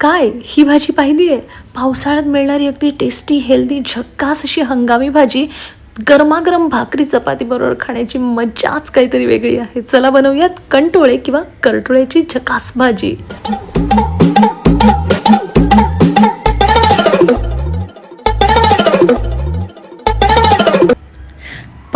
काय? ही भाजी पाहिली आहे. पावसाळ्यात मिळणारी अगदी टेस्टी हेल्दी झक्कास अशी हंगामी भाजी गरमागरम भाकरी चपाती बरोबर खाण्याची मजाच काहीतरी वेगळी आहे. चला बनवूयात कंटोळे किंवा करटोळ्याची झकास भाजी.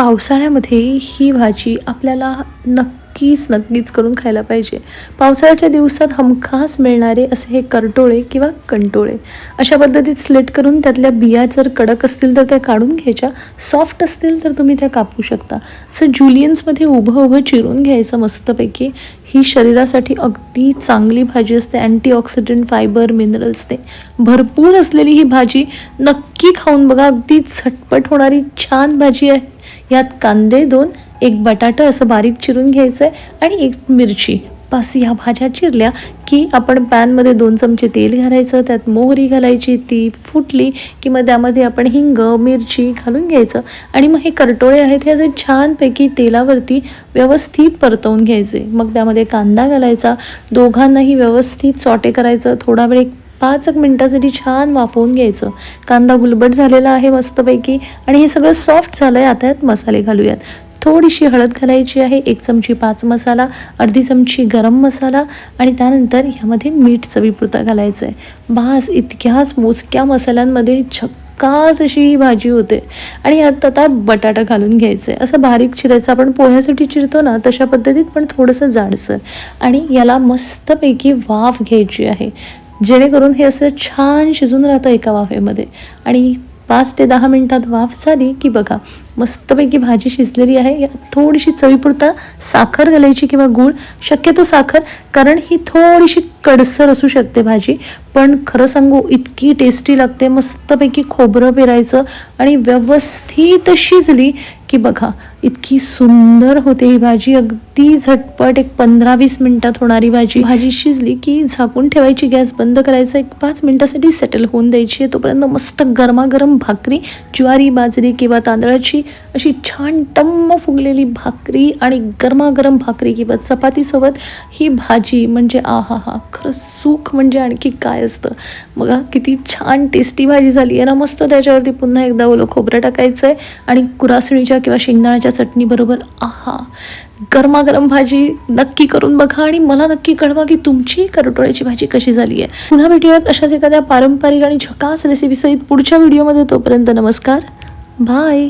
पावसाळ्यामध्ये ही भाजी आपल्याला नक्कीच नक्कीच करून खायला पाहिजे. पावसाळ्याच्या दिवसात हमखास मिळणारे असे हे करटोळे किंवा कंटोळे अशा पद्धतीत स्लेट करून त्यातल्या बिया जर कडक असतील तर त्या काढून घ्यायच्या. सॉफ्ट असतील तर तुम्ही त्या कापू शकता. असं जुलियन्समध्ये उभं उभं चिरून घ्यायचं मस्तपैकी. ही शरीरासाठी अगदी चांगली भाजी असते. अँटीऑक्सिडंट फायबर मिनरल्स ते. भरपूर असलेली ही भाजी नक्की खाऊन बघा. अगदी झटपट होणारी छान भाजी आहे. यात कांदे दोन एक बटाटा असं बारीक चिरून घ्यायचं आहे आणि एक मिरची. बस ह्या भाज्या चिरल्या की आपण पॅनमध्ये दोन चमचे तेल घालायचं त्यात मोहरी घालायची ती फुटली की मग त्यामध्ये आपण हिंग मिरची घालून घ्यायचं आणि मग हे करटोळे आहेत हे असे छानपैकी तेलावरती व्यवस्थित परतवून घ्यायचे. मग त्यामध्ये कांदा घालायचा दोघांनाही व्यवस्थित सॉटे करायचं थोडा वेळ एक पाच एक मिनटासाठी छान वाफवून घ्यायचं. कांदा गुलबट झालेला आहे मस्तपैकी. आणि हे सगळं सॉफ्ट झालं आहे आता यात मसाले घालूयात. थोडीशी हळद घालायची आहे. एक चमची पाच मसाला अर्धी चमची गरम मसाला आणि त्यानंतर ह्यामध्ये मीठ चवीपुरता घालायचं आहे बास इतक्याच मोजक्या मसाल्यांमध्ये छक्कास अशी ही भाजी होते. आणि यात आता बटाटा घालून घ्यायचं आहे असं बारीक चिरायचं. आपण पोह्यासाठी चिरतो ना तशा पद्धतीत पण थोडंसं जाडसर. आणि याला मस्तपैकी वाफ घ्यायची आहे. जेणेकरून हे असं छान शिजून राहतं एका वाफेमध्ये. आणि पाच ते दहा मिनटात वाफ झाली की बघा मस्तपैकी भाजी शिजलेली आहे. यात थोडीशी चवीपुरता साखर घालायची किंवा गूळ शक्यतो साखर कारण ही थोडीशी कडसर असू शकते भाजी. पण खरं सांगू इतकी टेस्टी लागते मस्तपैकी खोबरं पेरायचं आणि व्यवस्थित शिजली की बघा इतकी सुंदर होते ही भाजी. अगदी झटपट एक पंधरा वीस मिनिटात होणारी भाजी. भाजी शिजली की झाकून ठेवायची गॅस बंद करायचा एक पाच मिनिटासाठी सेटल होऊन द्यायची तोपर्यंत मस्त गरमागरम भाकरी ज्वारी बाजरी किंवा तांदळाची अशी छान टम्म फुगलेली भाकरी आणि गरमागरम भाकरी किंवा चपातीसोबत ही भाजी म्हणजे आहा हा खरं सुख म्हणजे आणखी काय असतं? बघा किती छान टेस्टी भाजी झाली आहे ना मस्त त्याच्यावरती पुन्हा एकदा ओलं खोबरं टाकायचं आहे आणि कुरासणीच्या किंवा शेंगदाण्याच्या चटणीबरोबर आहा! गरमागरम भाजी नक्की करून बघा आणि मला नक्की कळवा की तुमची करटोळ्याची भाजी कशी झाली आहे. पुन्हा भेटूयात अशाच एखाद्या पारंपरिक आणि झकास रेसिपीसहित पुढच्या व्हिडिओमध्ये तोपर्यंत नमस्कार. बाय